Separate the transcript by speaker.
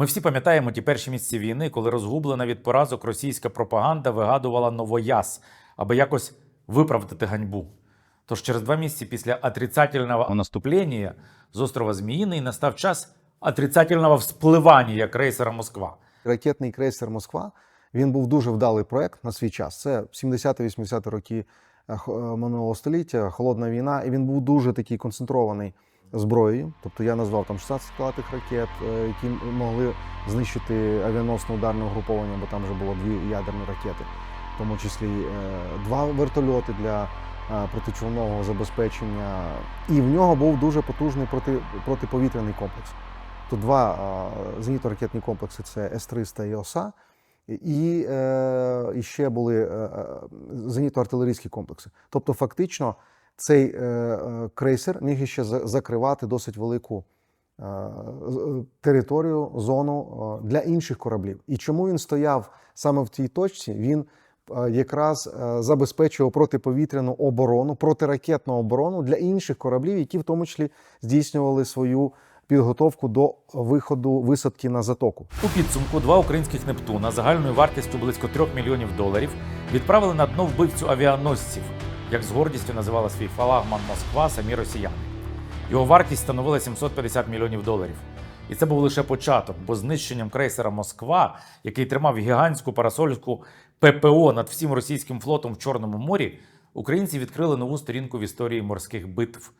Speaker 1: Ми всі пам'ятаємо ті перші місяці війни, коли розгублена від поразок російська пропаганда вигадувала новояз, аби якось виправдати ганьбу. Тож через два місяці після отрицательного наступлення з острова Зміїний настав час отрицательного вспливання крейсера Москва.
Speaker 2: Ракетний крейсер Москва він був дуже вдалий проект на свій час. Це 70-80 роки е, е, минулого століття, холодна війна, і він був дуже такий концентрований зброєю. Тобто я назвав там 16 крилатих ракет, е, які могли знищити авіаносне ударне угруповання, бо там вже було дві ядерні ракети, в тому числі е, два вертольоти для е, протичовного забезпечення. І в нього був дуже потужний проти, протиповітряний комплекс. Тут два зенітно-ракетні комплекси це С-300 і ОСА. І, е, і ще були зенітно-артилерійські комплекси. Тобто, фактично, цей е, е, крейсер міг ще за- закривати досить велику е, територію, зону для інших кораблів. І чому він стояв саме в цій точці? Він якраз забезпечував протиповітряну оборону, протиракетну оборону для інших кораблів, які в тому числі здійснювали свою підготовку до виходу висадки на затоку.
Speaker 1: У підсумку два українських Нептуна загальною вартістю близько 3 мільйонів доларів відправили на дно вбивцю авіаносців, як з гордістю називала свій фалагман Москва самі росіяни. Його вартість становила 750 мільйонів доларів. І це був лише початок, бо знищенням крейсера Москва, який тримав гігантську парасольську ППО над всім російським флотом в Чорному морі, українці відкрили нову сторінку в історії морських битв.